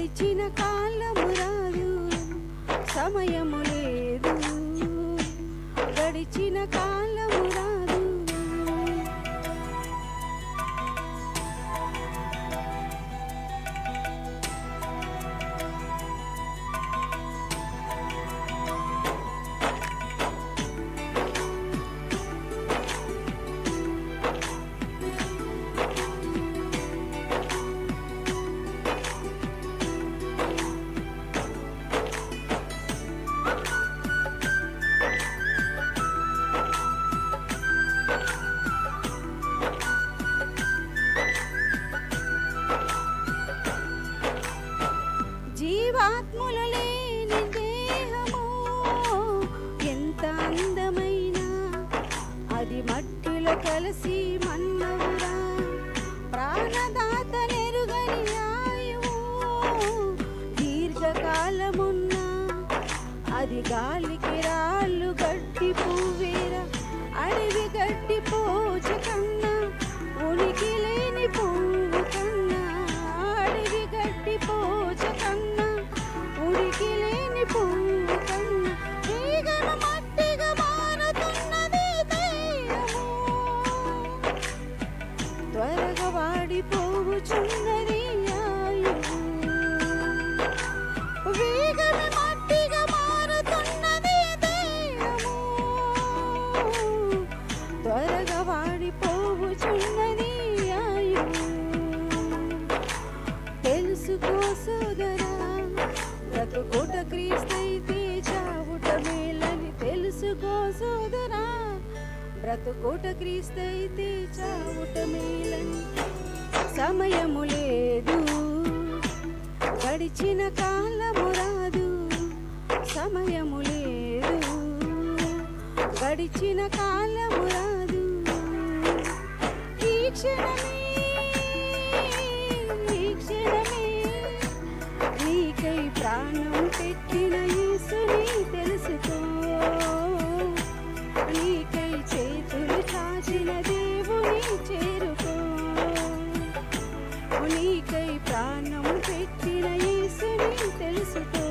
గడిచిన కాలము రాదు సమయము లేదు జీవాత్ములు లేని దేహము. ఎంత అందమైన అది మట్టిలో కలిసి మన్నవురా. ప్రాణదాత నెరుగని ఆయువు. దీర్ఘకాలమున్న అది గాలికి రాళ్ళు గట్టి పువ్వి. త్వరగా వేగమే మట్టిగా మారుతున్నది త్వరగా వాడిపోవుచున్నది తెలుసుకో సోదరా. బ్రతుకోట క్రీస్తైతే చావుట మేలని తెలుసుకో సోదరా బ్రతుకోట క్రీస్తైతే చావుట మేలని సమయము లేదు. గడిచిన కాలము రాదు సమయము లేదు. గడిచిన కాలము రాదు. ఈ క్షణమే ప్రాణం పెట్టిన యేసుని తెలుసుకో.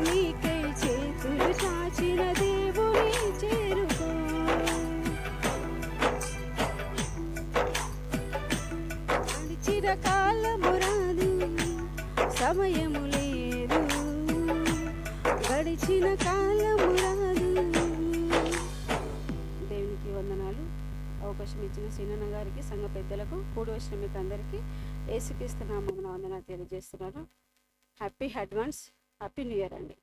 నీకై చేతులు చాచిన దేవుని చేరుకో. గడిచిన కాలము రాదు సమయము లేదు. గడిచిన కాలము రాదు. దేవునికి వందనాలు. అవకాశం ఇచ్చిన సీనన్న గారికి సంఘ పెద్దలకు కూడి వచ్చిన మీకు అందరికీ ఏసుకిస్తున్నాము వందనాలు తెలియజేస్తున్నాను. Happy advance happy new year అండి.